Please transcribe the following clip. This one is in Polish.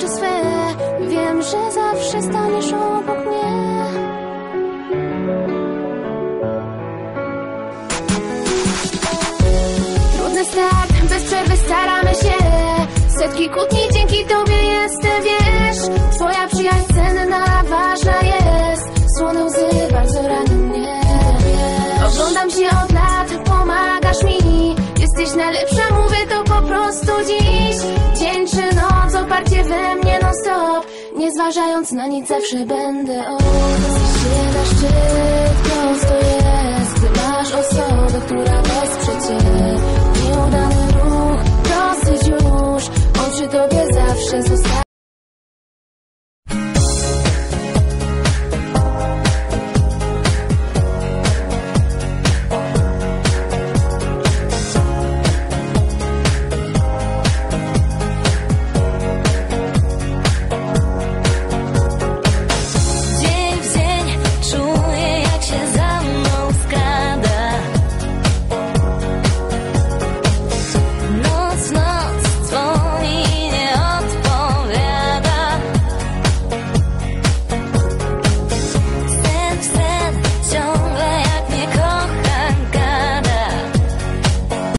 oczy swe. Wiem, że zawsze staniesz obok mnie. Trudny start, bez przerwy staramy się. Setki kłótni dzięki tobie jestem, wiesz. Twoja przyjaźń cenna, ważna jest. Słone łzy bardzo ranią mnie. Oglądam cię od lat, pomagasz mi. Jesteś najlepsza, mówię to po prostu dziś noc, oparcie we mnie non stop Nie zważając na nic, zawsze będę o Jesteś na szczyt, prosto jest Gdy masz osobę, która wesprze cię. Nieudany ruch, dosyć już On przy tobie zawsze zostanie